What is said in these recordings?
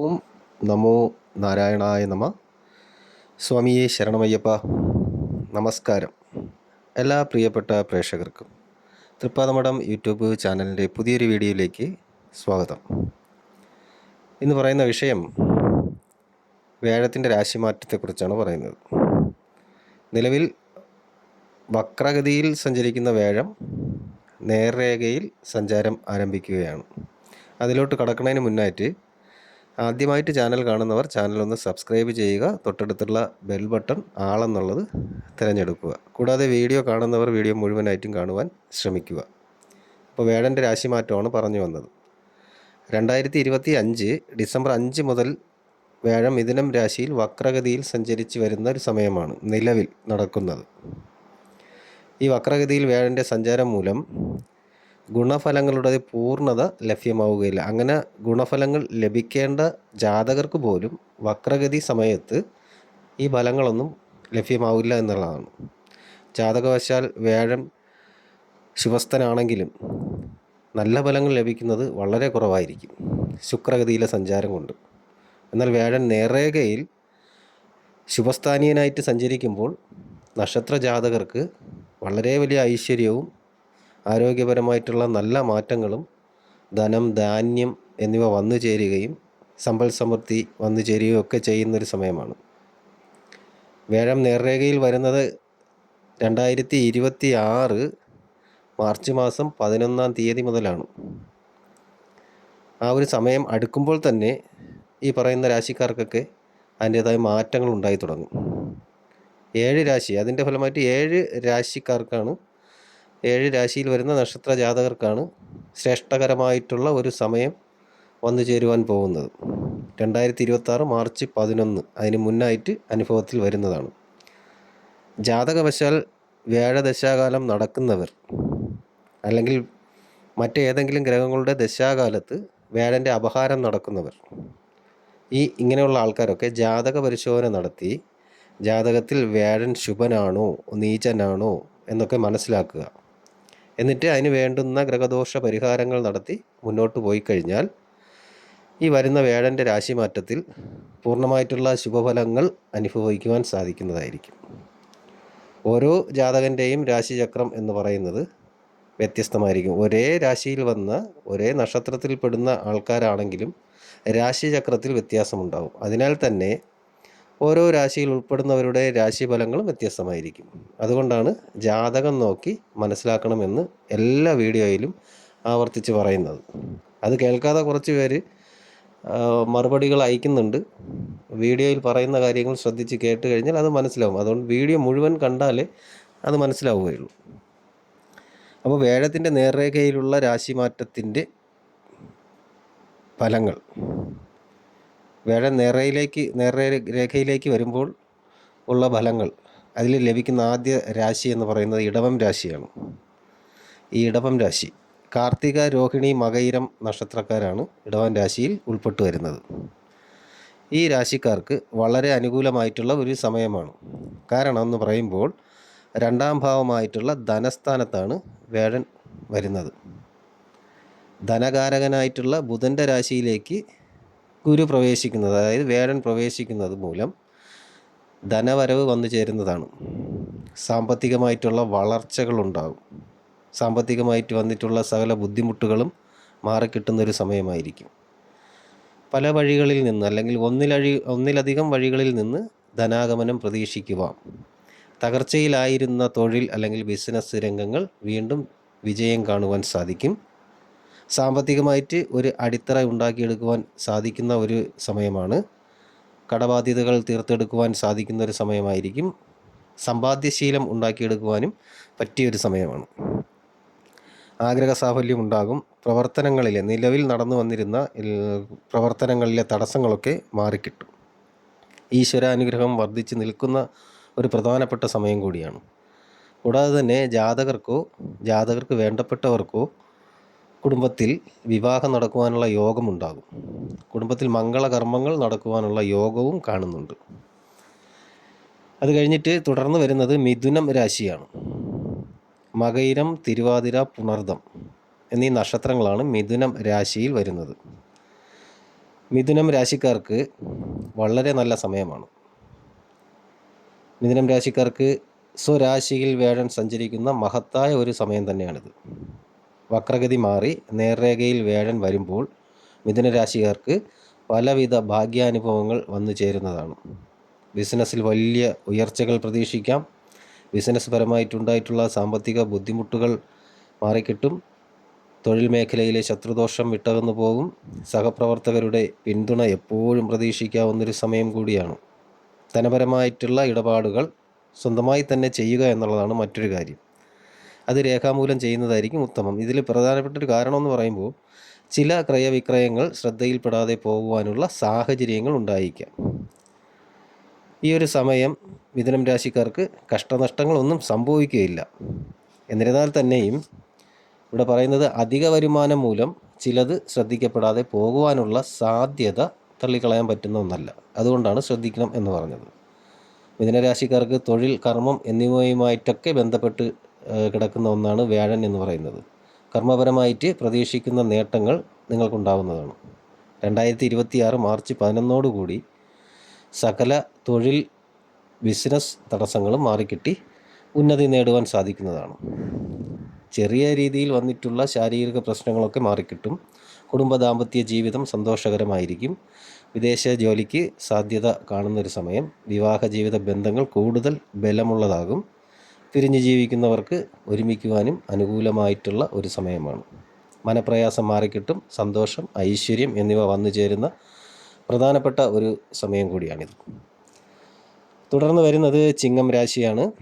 ഓം നമോ നാരായണായ നമ. സ്വാമിയെ ശരണമയ്യപ്പ. നമസ്കാരം. എല്ലാ പ്രിയപ്പെട്ട പ്രേക്ഷകർക്കും തൃപ്പാദമഠം യൂട്യൂബ് ചാനലിന്റെ പുതിയൊരു വീഡിയോയിലേക്ക് സ്വാഗതം. ഇന്ന് പറയുന്ന വിഷയം വ്യാഴത്തിന്റെ രാശിമാറ്റത്തെക്കുറിച്ചാണ് പറയുന്നത്. നിലവിൽ വക്രഗതിയിൽ സഞ്ചരിക്കുന്ന വേഴം നേർരേഖയിൽ സഞ്ചാരം ആരംഭിക്കുകയാണ്. അതിലോട്ട് കടക്കുന്നതിന് മുന്നായിട്ട് ആദ്യമായിട്ട് ചാനൽ കാണുന്നവർ ചാനൽ ഒന്ന് സബ്സ്ക്രൈബ് ചെയ്യുക തൊട്ടടുത്തുള്ള ബെൽ ബട്ടൺ ആളെന്നുള്ളത് തിരഞ്ഞെടുക്കുക. കൂടാതെ വീഡിയോ കാണുന്നവർ വീഡിയോ മുഴുവനായിട്ടും കാണുവാൻ ശ്രമിക്കുക. അപ്പോൾ വേടന്റെ രാശിമാറ്റമാണ് പറഞ്ഞു വന്നത്. രണ്ടായിരത്തി ഇരുപത്തി അഞ്ച് ഡിസംബർ അഞ്ച് മുതൽ വേഴം മിഥുനം രാശിയിൽ വക്രഗതിയിൽ സഞ്ചരിച്ച് വരുന്ന ഒരു സമയമാണ് നിലവിൽ നടക്കുന്നത്. ഈ വക്രഗതിയിൽ വേഴന്റെ സഞ്ചാരം മൂലം ഗുണഫലങ്ങളുടെ പൂർണത ലഭ്യമാവുകയില്ല. അങ്ങനെ ഗുണഫലങ്ങൾ ലഭിക്കേണ്ട ജാതകർക്ക് പോലും വക്രഗതി സമയത്ത് ഈ ഫലങ്ങളൊന്നും ലഭ്യമാവില്ല എന്നുള്ളതാണ്. ജാതകവശാൽ വ്യാഴം ശുഭസ്ഥനാണെങ്കിലും നല്ല ഫലങ്ങൾ ലഭിക്കുന്നത് വളരെ കുറവായിരിക്കും. ശുക്രഗതിയിലെ സഞ്ചാരം കൊണ്ട്. എന്നാൽ വ്യാഴൻ നേർരേഖയിൽ ശുഭസ്ഥാനീയനായിട്ട് സഞ്ചരിക്കുമ്പോൾ നക്ഷത്ര ജാതകർക്ക് വളരെ വലിയ ഐശ്വര്യവും ആരോഗ്യപരമായിട്ടുള്ള നല്ല മാറ്റങ്ങളും ധനം ധാന്യം എന്നിവ വന്നു ചേരുകയും സമ്പൽ സമൃദ്ധി വന്നു ചേരുകയും ഒക്കെ ചെയ്യുന്നൊരു സമയമാണ്. വേഴം നേർരേഖയിൽ വരുന്നത് രണ്ടായിരത്തി ഇരുപത്തി ആറ് മാർച്ച് മാസം പതിനൊന്നാം തീയതി മുതലാണ്. ആ ഒരു സമയം അടുക്കുമ്പോൾ തന്നെ ഈ പറയുന്ന രാശിക്കാർക്കൊക്കെ അതിന്റേതായ മാറ്റങ്ങൾ ഉണ്ടായി തുടങ്ങും. ഏഴ് രാശി അതിന്റെ ഫലമായിട്ട് ഏഴ് രാശിക്കാർക്കാണ് ഏഴ് രാശിയിൽ വരുന്ന നക്ഷത്ര ജാതകർക്കാണ് ശ്രേഷ്ഠകരമായിട്ടുള്ള ഒരു സമയം വന്നു ചേരുവാൻ പോകുന്നത്. രണ്ടായിരത്തി ഇരുപത്താറ് മാർച്ച് പതിനൊന്ന് അതിന് മുന്നായിട്ട് അനുഭവത്തിൽ വരുന്നതാണ്. ജാതകവശാൽ വ്യാഴദശാകാലം നടക്കുന്നവർ അല്ലെങ്കിൽ മറ്റേതെങ്കിലും ഗ്രഹങ്ങളുടെ ദശാകാലത്ത് വ്യാഴന്റെ അപഹാരം നടക്കുന്നവർ ഈ ഇങ്ങനെയുള്ള ആൾക്കാരൊക്കെ ജാതക പരിശോധന നടത്തി ജാതകത്തിൽ വ്യാഴൻ ശുഭനാണോ നീചനാണോ എന്നൊക്കെ മനസ്സിലാക്കുക. എന്നിട്ട് അതിന് വേണ്ടുന്ന ഗ്രഹദോഷ പരിഹാരങ്ങൾ നടത്തി മുന്നോട്ട് പോയി കഴിഞ്ഞാൽ ഈ വരുന്ന വേഴന്റെ രാശിമാറ്റത്തിൽ പൂർണമായിട്ടുള്ള ശുഭഫലങ്ങൾ അനുഭവിക്കുവാൻ സാധിക്കുന്നതായിരിക്കും. ഓരോ ജാതകന്റെയും രാശിചക്രം എന്ന് പറയുന്നത് വ്യത്യസ്തമായിരിക്കും. ഒരേ രാശിയിൽ വന്ന ഒരേ നക്ഷത്രത്തിൽ പെടുന്ന ആൾക്കാരാണെങ്കിലും രാശിചക്രത്തിൽ വ്യത്യാസമുണ്ടാകും അതിനാൽ തന്നെ ഓരോ രാശിയിൽ ഉൾപ്പെടുന്നവരുടെ രാശിഫലങ്ങളും വ്യത്യസ്തമായിരിക്കും. അതുകൊണ്ടാണ് ജാതകം നോക്കി മനസ്സിലാക്കണമെന്ന് എല്ലാ വീഡിയോയിലും ആവർത്തിച്ച് പറയുന്നത്. അത് കേൾക്കാതെ കുറച്ച് പേര് മറുപടികൾ അയക്കുന്നുണ്ട്. വീഡിയോയിൽ പറയുന്ന കാര്യങ്ങൾ ശ്രദ്ധിച്ച് കേട്ട് കഴിഞ്ഞാൽ അത് മനസ്സിലാവും. അതുകൊണ്ട് വീഡിയോ മുഴുവൻ കണ്ടാലേ അത് മനസ്സിലാവുകയുള്ളൂ. അപ്പോൾ വേഴത്തിന്റെ നേർരേഖയിലുള്ള രാശിമാറ്റത്തിന്റെ ഫലങ്ങൾ. വേഴം നേർരയിലേക്ക് നേർരേഖയിലേക്ക് വരുമ്പോൾ ഉള്ള ഫലങ്ങൾ. അതിൽ ലഭിക്കുന്ന ആദ്യ രാശി എന്ന് പറയുന്നത് ഇടവം രാശിയാണ്. ഈ ഇടവം രാശി കാർത്തിക രോഹിണി മകയിരം നക്ഷത്രക്കാരാണ് ഇടവം രാശിയിൽ ഉൾപ്പെട്ടു വരുന്നത്. ഈ രാശിക്കാർക്ക് വളരെ അനുകൂലമായിട്ടുള്ള ഒരു സമയമാണ്. കാരണം എന്ന് പറയുമ്പോൾ രണ്ടാം ഭാവമായിട്ടുള്ള ധനസ്ഥാനത്താണ് വേഴൻ വരുന്നത്. ധനകാരകനായിട്ടുള്ള ബുധന്റെ രാശിയിലേക്ക് ഗുരു പ്രവേശിക്കുന്നത് അതായത് വേടൻ പ്രവേശിക്കുന്നത് മൂലം ധനവരവ് വന്നു ചേരുന്നതാണ്. സാമ്പത്തികമായിട്ടുള്ള വളർച്ചകളുണ്ടാകും. സാമ്പത്തികമായിട്ട് വന്നിട്ടുള്ള സകല ബുദ്ധിമുട്ടുകളും മാറിക്കിട്ടുന്നൊരു സമയമായിരിക്കും. പല വഴികളിൽ നിന്ന് അല്ലെങ്കിൽ ഒന്നിലഴി ഒന്നിലധികം വഴികളിൽ നിന്ന് ധനാഗമനം പ്രതീക്ഷിക്കുക തകർച്ചയിലായിരുന്ന തൊഴിൽ അല്ലെങ്കിൽ ബിസിനസ് രംഗങ്ങൾ വീണ്ടും വിജയം കാണുവാൻ സാധിക്കും. സാമ്പത്തികമായിട്ട് ഒരു അടിത്തറ ഉണ്ടാക്കിയെടുക്കുവാൻ സാധിക്കുന്ന ഒരു സമയമാണ്. കടബാധ്യതകൾ തീർത്തെടുക്കുവാൻ സാധിക്കുന്ന ഒരു സമയമായിരിക്കും. സമ്പാദ്യശീലം ഉണ്ടാക്കിയെടുക്കുവാനും പറ്റിയൊരു സമയമാണ്. ആഗ്രഹ സാഫല്യം ഉണ്ടാകും. പ്രവർത്തനങ്ങളിലെ നിലവിൽ നടന്നു വന്നിരുന്ന പ്രവർത്തനങ്ങളിലെ തടസ്സങ്ങളൊക്കെ മാറിക്കിട്ടും. ഈശ്വരാനുഗ്രഹം വർദ്ധിച്ച് നിൽക്കുന്ന ഒരു പ്രധാനപ്പെട്ട സമയം കൂടിയാണ്. കൂടാതെ തന്നെ ജാതകർക്കോ ജാതകർക്ക് വേണ്ടപ്പെട്ടവർക്കോ കുടുംബത്തിൽ വിവാഹം നടക്കുവാനുള്ള യോഗമുണ്ടാകും. കുടുംബത്തിൽ മംഗളകർമ്മങ്ങൾ നടക്കുവാനുള്ള യോഗവും കാണുന്നുണ്ട്. അത് കഴിഞ്ഞിട്ട് തുടർന്ന് വരുന്നത് മിഥുനം രാശിയാണ്. മകയിരം തിരുവാതിര പുണർദം എന്നീ നക്ഷത്രങ്ങളാണ് മിഥുനം രാശിയിൽ വരുന്നത്. മിഥുനം രാശിക്കാർക്ക് വളരെ നല്ല സമയമാണ്. മിഥുനം രാശിക്കാർക്ക് സ്വരാശിയിൽ വേഴൻ സഞ്ചരിക്കുന്ന മഹത്തായ ഒരു സമയം തന്നെയാണിത്. വക്രഗതി മാറി നേർരേഖയിൽ വേഴൻ വരുമ്പോൾ മിഥുനരാശിക്കാർക്ക് പലവിധ ഭാഗ്യാനുഭവങ്ങൾ വന്നു ചേരുന്നതാണ്. ബിസിനസ്സിൽ വലിയ ഉയർച്ചകൾ പ്രതീക്ഷിക്കാം. ബിസിനസ് പരമായിട്ടുണ്ടായിട്ടുള്ള സാമ്പത്തിക ബുദ്ധിമുട്ടുകൾ മാറിക്കിട്ടും. തൊഴിൽ മേഖലയിലെ ശത്രുദോഷം വിട്ടകന്നു പോകും. സഹപ്രവർത്തകരുടെ പിന്തുണ എപ്പോഴും പ്രതീക്ഷിക്കാവുന്നൊരു സമയം കൂടിയാണ്. ധനപരമായിട്ടുള്ള ഇടപാടുകൾ സ്വന്തമായി തന്നെ ചെയ്യുക എന്നുള്ളതാണ് മറ്റൊരു കാര്യം. അത് രേഖാമൂലം ചെയ്യുന്നതായിരിക്കും ഉത്തമം. ഇതിൽ പ്രധാനപ്പെട്ട ഒരു കാരണം എന്ന് പറയുമ്പോൾ ചില ക്രയവിക്രയങ്ങൾ ശ്രദ്ധയിൽപ്പെടാതെ പോകുവാനുള്ള സാഹചര്യങ്ങൾ ഉണ്ടായിരിക്കാം. ഈ ഒരു സമയം മിഥുനം രാശിക്കാർക്ക് കഷ്ടനഷ്ടങ്ങളൊന്നും സംഭവിക്കുകയില്ല. എന്നിരുന്നാൽ തന്നെയും ഇവിടെ പറയുന്നത് അധിക വരുമാനം മൂലം ചിലത് ശ്രദ്ധിക്കപ്പെടാതെ പോകുവാനുള്ള സാധ്യത തള്ളിക്കളയാൻ പറ്റുന്ന ഒന്നല്ല. അതുകൊണ്ടാണ് ശ്രദ്ധിക്കണം എന്ന് പറഞ്ഞത്. മിഥുനരാശിക്കാർക്ക് തൊഴിൽ കർമ്മം എന്നിവയുമായിട്ടൊക്കെ ബന്ധപ്പെട്ട് കിടക്കുന്ന ഒന്നാണ് വ്യാഴൻ എന്ന് പറയുന്നത്. കർമ്മപരമായിട്ട് പ്രതീക്ഷിക്കുന്ന നേട്ടങ്ങൾ നിങ്ങൾക്കുണ്ടാവുന്നതാണ്. രണ്ടായിരത്തി ഇരുപത്തി ആറ് മാർച്ച് പതിനൊന്നോടുകൂടി സകല തൊഴിൽ ബിസിനസ് തടസ്സങ്ങളും മാറിക്കിട്ടി ഉന്നതി നേടുവാൻ സാധിക്കുന്നതാണ്. ചെറിയ രീതിയിൽ വന്നിട്ടുള്ള ശാരീരിക പ്രശ്നങ്ങളൊക്കെ മാറിക്കിട്ടും. കുടുംബ ദാമ്പത്യ ജീവിതം സന്തോഷകരമായിരിക്കും. വിദേശ ജോലിക്ക് സാധ്യത കാണുന്നൊരു സമയം. വിവാഹ ജീവിത ബന്ധങ്ങൾ കൂടുതൽ ബലമുള്ളതാകും. പിരിഞ്ഞു ജീവിക്കുന്നവർക്ക് ഒരുമിക്കുവാനും അനുകൂലമായിട്ടുള്ള ഒരു സമയമാണ്. മനപ്രയാസം മാറിക്കിട്ടും സന്തോഷം ഐശ്വര്യം എന്നിവ വന്നു ചേരുന്ന പ്രധാനപ്പെട്ട ഒരു സമയം കൂടിയാണിത്. തുടർന്ന് വരുന്നത് ചിങ്ങം രാശിയാണ്.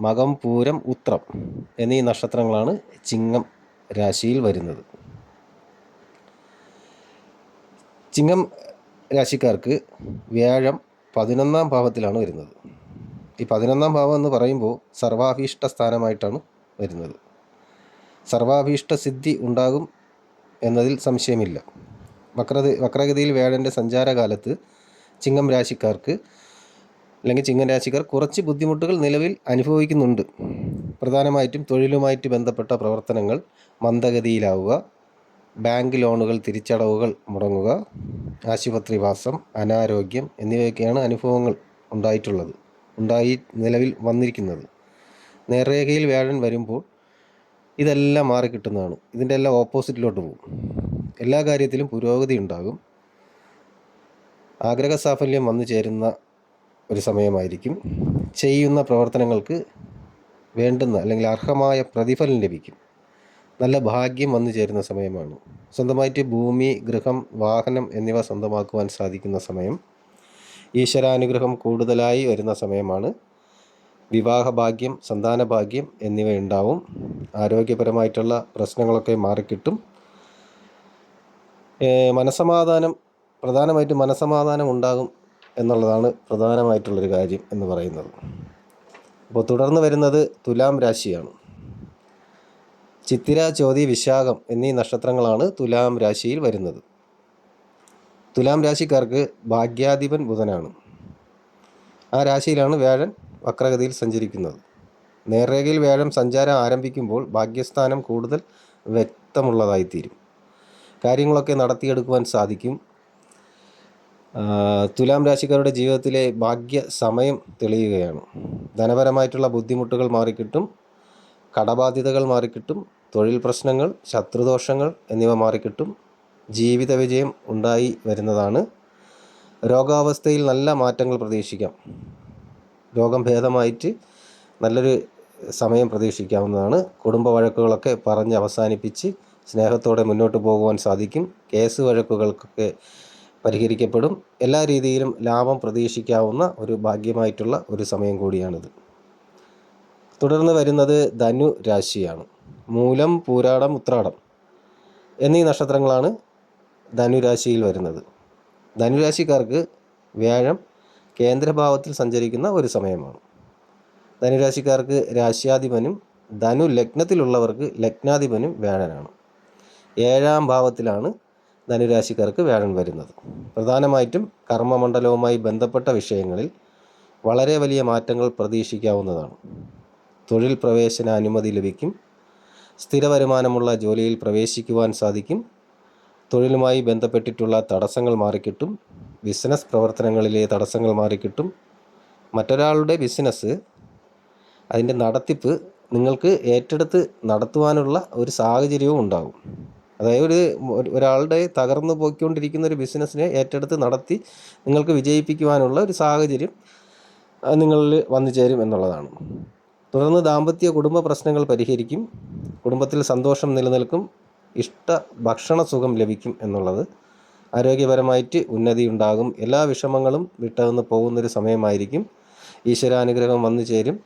മകം പൂരം ഉത്രം എന്നീ നക്ഷത്രങ്ങളാണ് ചിങ്ങം രാശിയിൽ വരുന്നത്. ചിങ്ങം രാശിക്കാർക്ക് വ്യാഴം പതിനൊന്നാം ഭാവത്തിലാണ് വരുന്നത്. ഈ പതിനൊന്നാം ഭാവം എന്ന് പറയുമ്പോൾ സർവാഭീഷ്ട സ്ഥാനമായിട്ടാണ് വരുന്നത്. സർവാഭീഷ്ട സിദ്ധി ഉണ്ടാകും എന്നതിൽ സംശയമില്ല. വക്രത വക്രഗതിയിൽ വേഴന്റെ സഞ്ചാരകാലത്ത് ചിങ്ങം രാശിക്കാർക്ക് അല്ലെങ്കിൽ ചിങ്ങം രാശിക്കാർ കുറച്ച് ബുദ്ധിമുട്ടുകൾ നിലവിൽ അനുഭവിക്കുന്നുണ്ട്. പ്രധാനമായിട്ടും തൊഴിലുമായിട്ട് ബന്ധപ്പെട്ട പ്രവർത്തനങ്ങൾ മന്ദഗതിയിലാവുക ബാങ്ക് ലോണുകൾ തിരിച്ചടവുകൾ മുടങ്ങുക ആശുപത്രിവാസം അനാരോഗ്യം എന്നിവയൊക്കെയാണ് അനുഭവങ്ങൾ ഉണ്ടായിട്ടുള്ളത്. ഉണ്ടായി നിലവിൽ വന്നിരിക്കുന്നത്. നേർരേഖയിൽ വ്യാഴൻ വരുമ്പോൾ ഇതെല്ലാം മാറിക്കിട്ടുന്നതാണ് ഇതിന്റെ എല്ലാം ഓപ്പോസിറ്റിലോട്ട് പോകും. എല്ലാ കാര്യത്തിലും പുരോഗതി ഉണ്ടാകും. ആഗ്രഹ സാഫല്യം വന്നു ചേരുന്ന ഒരു സമയമായിരിക്കും. ചെയ്യുന്ന പ്രവർത്തനങ്ങൾക്ക് വേണ്ടുന്ന അല്ലെങ്കിൽ അർഹമായ പ്രതിഫലം ലഭിക്കും. നല്ല ഭാഗ്യം വന്നു ചേരുന്ന സമയമാണ്. സ്വന്തമായിട്ട് ഭൂമി ഗൃഹം വാഹനം എന്നിവ സ്വന്തമാക്കുവാൻ സാധിക്കുന്ന സമയം. ഈശ്വരാനുഗ്രഹം കൂടുതലായി വരുന്ന സമയമാണ്. വിവാഹഭാഗ്യം സന്താന ഭാഗ്യം എന്നിവ ഉണ്ടാവും ആരോഗ്യപരമായിട്ടുള്ള പ്രശ്നങ്ങളൊക്കെ മാറിക്കിട്ടും. മനസമാധാനം പ്രധാനമായിട്ടും മനസമാധാനം ഉണ്ടാകും എന്നുള്ളതാണ് പ്രധാനമായിട്ടുള്ളൊരു കാര്യം എന്ന് പറയുന്നത്. അപ്പോൾ തുടർന്ന് വരുന്നത് തുലാം രാശിയാണ്. ചിത്തിര ചോതി വിശാഖം എന്നീ നക്ഷത്രങ്ങളാണ് തുലാം രാശിയിൽ വരുന്നത്. തുലാം രാശിക്കാർക്ക് ഭാഗ്യാധിപൻ ബുധനാണ്. ആ രാശിയിലാണ് വ്യാഴൻ വക്രഗതിയിൽ സഞ്ചരിക്കുന്നത്. നേർരേഖയിൽ വ്യാഴം സഞ്ചാരം ആരംഭിക്കുമ്പോൾ ഭാഗ്യസ്ഥാനം കൂടുതൽ വ്യക്തമുള്ളതായിത്തീരും. കാര്യങ്ങളൊക്കെ നടത്തിയെടുക്കുവാൻ സാധിക്കും. തുലാം രാശിക്കാരുടെ ജീവിതത്തിലെ ഭാഗ്യ സമയം തെളിയുകയാണ്. ധനപരമായിട്ടുള്ള ബുദ്ധിമുട്ടുകൾ മാറിക്കിട്ടും കടബാധ്യതകൾ മാറിക്കിട്ടും തൊഴിൽ പ്രശ്നങ്ങൾ ശത്രുദോഷങ്ങൾ എന്നിവ മാറിക്കിട്ടും. ജീവിത വിജയം ഉണ്ടായി വരുന്നതാണ്. രോഗാവസ്ഥയിൽ നല്ല മാറ്റങ്ങൾ പ്രതീക്ഷിക്കാം. രോഗം ഭേദമായിട്ട് നല്ലൊരു സമയം പ്രതീക്ഷിക്കാവുന്നതാണ്. കുടുംബ വഴക്കുകളൊക്കെ പറഞ്ഞ് അവസാനിപ്പിച്ച് സ്നേഹത്തോടെ മുന്നോട്ട് പോകുവാൻ സാധിക്കും. കേസ് വഴക്കുകൾക്കൊക്കെ പരിഹരിക്കപ്പെടും. എല്ലാ രീതിയിലും ലാഭം പ്രതീക്ഷിക്കാവുന്ന ഒരു ഭാഗ്യമായിട്ടുള്ള ഒരു സമയം കൂടിയാണിത്. തുടർന്ന് വരുന്നത് ധനു രാശിയാണ്. മൂലം പൂരാടം ഉത്രാടം എന്നീ നക്ഷത്രങ്ങളാണ് ധനുരാശിയിൽ വരുന്നത്. ധനുരാശിക്കാർക്ക് വ്യാഴം കേന്ദ്രഭാവത്തിൽ സഞ്ചരിക്കുന്ന ഒരു സമയമാണ്. ധനുരാശിക്കാർക്ക് രാശ്യാധിപനും ധനു ലഗ്നത്തിലുള്ളവർക്ക് ലഗ്നാധിപനും വ്യാഴനാണ്. ഏഴാം ഭാവത്തിലാണ് ധനുരാശിക്കാർക്ക് വ്യാഴൻ വരുന്നത്. പ്രധാനമായിട്ടും കർമ്മമണ്ഡലവുമായി ബന്ധപ്പെട്ട വിഷയങ്ങളിൽ വളരെ വലിയ മാറ്റങ്ങൾ പ്രതീക്ഷിക്കാവുന്നതാണ്. തൊഴിൽ പ്രവേശന അനുമതി ലഭിക്കും. സ്ഥിര വരുമാനമുള്ള ജോലിയിൽ പ്രവേശിക്കുവാൻ സാധിക്കും. തൊഴിലുമായി ബന്ധപ്പെട്ടിട്ടുള്ള തടസ്സങ്ങൾ മാറിക്കിട്ടും ബിസിനസ് പ്രവർത്തനങ്ങളിലെ തടസ്സങ്ങൾ മാറിക്കിട്ടും. മറ്റൊരാളുടെ ബിസിനസ് അതിന്റെ നടത്തിപ്പ് നിങ്ങൾക്ക് ഏറ്റെടുത്ത് നടത്തുവാനുള്ള ഒരു സാഹചര്യവും ഉണ്ടാകും. അതായത് ഒരു ഒരു- ഒരാളുടെ തകർന്നു പോയിക്കൊണ്ടിരിക്കുന്ന ഒരു ബിസിനസ്സിനെ ഏറ്റെടുത്ത് നടത്തി നിങ്ങൾക്ക് വിജയിപ്പിക്കുവാനുള്ള ഒരു സാഹചര്യം നിങ്ങളിൽ വന്നു ചേരും എന്നുള്ളതാണ്. തുടർന്ന് ദാമ്പത്യ കുടുംബ പ്രശ്നങ്ങൾ പരിഹരിക്കും കുടുംബത്തിൽ സന്തോഷം നിലനിൽക്കും ഇഷ്ട ഭക്ഷണ സുഖം ലഭിക്കും എന്നുള്ളത് ആരോഗ്യപരമായിട്ട് ഉന്നതി ഉണ്ടാകും എല്ലാ വിഷമങ്ങളും വിട്ടകന്ന് പോകുന്നൊരു സമയമായിരിക്കും. ഈശ്വരാനുഗ്രഹം വന്നു ചേരും.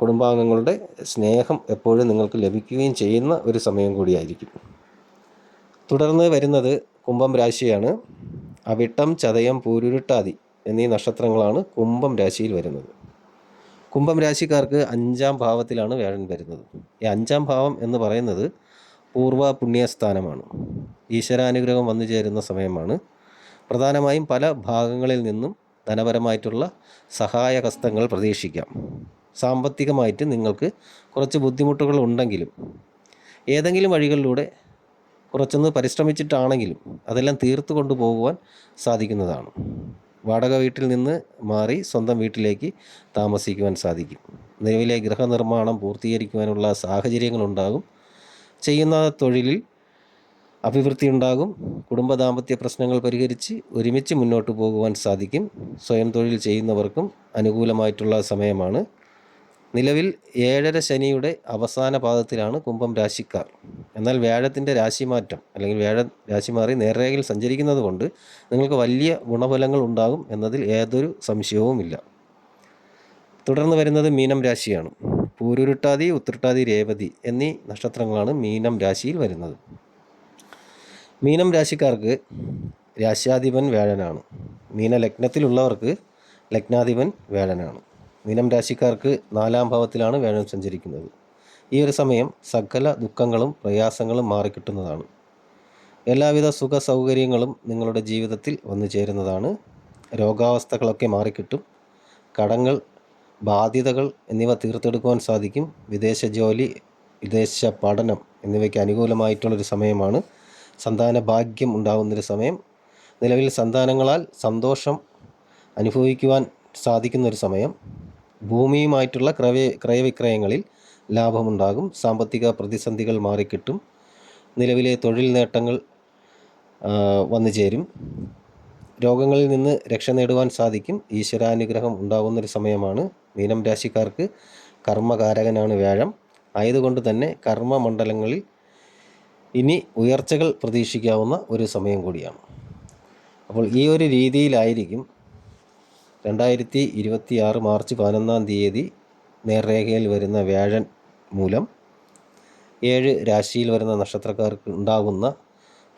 കുടുംബാംഗങ്ങളുടെ സ്നേഹം എപ്പോഴും നിങ്ങൾക്ക് ലഭിക്കുകയും ചെയ്യുന്ന ഒരു സമയം കൂടിയായിരിക്കും. തുടർന്ന് വരുന്നത് കുംഭം രാശിയാണ്. അവിട്ടം ചതയം പൂരുരുട്ടാതി എന്നീ നക്ഷത്രങ്ങളാണ് കുംഭം രാശിയിൽ വരുന്നത്. കുംഭം രാശിക്കാർക്ക് അഞ്ചാം ഭാവത്തിലാണ് വ്യാഴൻ വരുന്നത്. ഈ അഞ്ചാം ഭാവം എന്ന് പറയുന്നത് പൂർവ പുണ്യസ്ഥാനമാണ് ഈശ്വരാനുഗ്രഹം വന്നു ചേരുന്ന സമയമാണ്. പ്രധാനമായും പല ഭാഗങ്ങളിൽ നിന്നും ധനപരമായിട്ടുള്ള സഹായഹസ്തങ്ങൾ പ്രതീക്ഷിക്കാം. സാമ്പത്തികമായിട്ട് നിങ്ങൾക്ക് കുറച്ച് ബുദ്ധിമുട്ടുകൾ ഉണ്ടെങ്കിലും ഏതെങ്കിലും വഴികളിലൂടെ കുറച്ചൊന്ന് പരിശ്രമിച്ചിട്ടാണെങ്കിലും അതെല്ലാം തീർത്തു കൊണ്ടുപോകുവാൻ സാധിക്കുന്നതാണ്. വാടക വീട്ടിൽ നിന്ന് മാറി സ്വന്തം വീട്ടിലേക്ക് താമസിക്കുവാൻ സാധിക്കും. നിലവിലെ ഗൃഹനിർമ്മാണം പൂർത്തീകരിക്കുവാനുള്ള സാഹചര്യങ്ങളുണ്ടാകും. ചെയ്യുന്ന തൊഴിലിൽ അഭിവൃദ്ധി ഉണ്ടാകും. കുടുംബ ദാമ്പത്യ പ്രശ്നങ്ങൾ പരിഹരിച്ച് ഒരുമിച്ച് മുന്നോട്ട് പോകുവാൻ സാധിക്കും. സ്വയം തൊഴിൽ ചെയ്യുന്നവർക്കും അനുകൂലമായിട്ടുള്ള സമയമാണ്. നിലവിൽ ഏഴര ശനിയുടെ അവസാന പാദത്തിലാണ് കുംഭം രാശിക്കാർ. എന്നാൽ വ്യാഴത്തിന്റെ രാശിമാറ്റം അല്ലെങ്കിൽ വ്യാഴ രാശി മാറി നേർരേഖയിൽ സഞ്ചരിക്കുന്നത് കൊണ്ട് നിങ്ങൾക്ക് വലിയ ഗുണഫലങ്ങൾ ഉണ്ടാകും എന്നതിൽ ഏതൊരു സംശയവുമില്ല. തുടർന്ന് വരുന്നത് മീനം രാശിയാണ്. പൂരുരുട്ടാതി ഉത്രട്ടാതി രേവതി എന്നീ നക്ഷത്രങ്ങളാണ് മീനം രാശിയിൽ വരുന്നത്. മീനം രാശിക്കാർക്ക് രാശ്യാധിപൻ വേഴനാണ് മീനലഗ്നത്തിലുള്ളവർക്ക് ലഗ്നാധിപൻ വേഴനാണ് മീനം രാശിക്കാർക്ക് നാലാം ഭാവത്തിലാണ് വേഴൻ സഞ്ചരിക്കുന്നത്. ഈ ഒരു സമയം സകല ദുഃഖങ്ങളും പ്രയാസങ്ങളും മാറിക്കിട്ടുന്നതാണ്. എല്ലാവിധ സുഖ സൗകര്യങ്ങളും നിങ്ങളുടെ ജീവിതത്തിൽ വന്നു ചേരുന്നതാണ് രോഗാവസ്ഥകളൊക്കെ മാറിക്കിട്ടും. കടങ്ങൾ ബാധ്യതകൾ എന്നിവ തീർത്തെടുക്കുവാൻ സാധിക്കും. വിദേശ ജോലി വിദേശ പഠനം എന്നിവയ്ക്ക് അനുകൂലമായിട്ടുള്ളൊരു സമയമാണ്. സന്താന ഭാഗ്യം ഉണ്ടാകുന്നൊരു സമയം. നിലവിൽ സന്താനങ്ങളാൽ സന്തോഷം അനുഭവിക്കുവാൻ സാധിക്കുന്നൊരു സമയം. ഭൂമിയുമായിട്ടുള്ള ക്രയ ക്രയവിക്രയങ്ങളിൽ ലാഭമുണ്ടാകും. സാമ്പത്തിക പ്രതിസന്ധികൾ മാറിക്കിട്ടും. നിലവിലെ തൊഴിൽ നേട്ടങ്ങൾ വന്നു ചേരും രോഗങ്ങളിൽ നിന്ന് രക്ഷ നേടുവാൻ സാധിക്കും. ഈശ്വരാനുഗ്രഹം ഉണ്ടാകുന്നൊരു സമയമാണ്. മീനം രാശിക്കാർക്ക് കർമ്മകാരകനാണ് വ്യാഴം. ആയതുകൊണ്ട് തന്നെ കർമ്മമണ്ഡലങ്ങളിൽ ഇനി ഉയർച്ചകൾ പ്രതീക്ഷിക്കാവുന്ന ഒരു സമയം കൂടിയാണ്. അപ്പോൾ ഈ ഒരു രീതിയിലായിരിക്കും രണ്ടായിരത്തി ഇരുപത്തി ആറ് മാർച്ച് പതിനൊന്നാം തീയതി നേർരേഖയിൽ വരുന്ന വ്യാഴൻ മൂലം ഏഴ് രാശിയിൽ വരുന്ന നക്ഷത്രക്കാർക്ക് ഉണ്ടാകുന്ന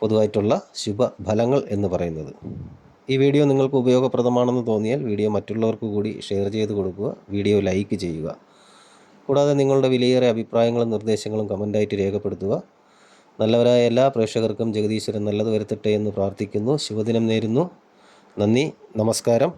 പൊതുവായിട്ടുള്ള ശുഭഫലങ്ങൾ എന്ന് പറയുന്നത്. ഈ വീഡിയോ നിങ്ങൾക്ക് ഉപയോഗപ്രദമാണെന്ന് തോന്നിയാൽ വീഡിയോ മറ്റുള്ളവർക്ക് കൂടി ഷെയർ ചെയ്ത് കൊടുക്കുക വീഡിയോ ലൈക്ക് ചെയ്യുക. കൂടാതെ നിങ്ങളുടെ വിലയേറെ അഭിപ്രായങ്ങളും നിർദ്ദേശങ്ങളും കമന്റായിട്ട് രേഖപ്പെടുത്തുക. നല്ലവരായ എല്ലാ പ്രേക്ഷകർക്കും ജഗദീശ്വരൻ നല്ലത് വരുത്തട്ടെ എന്ന് പ്രാർത്ഥിക്കുന്നു. ശുഭദിനം നേരുന്നു. നന്ദി. നമസ്കാരം.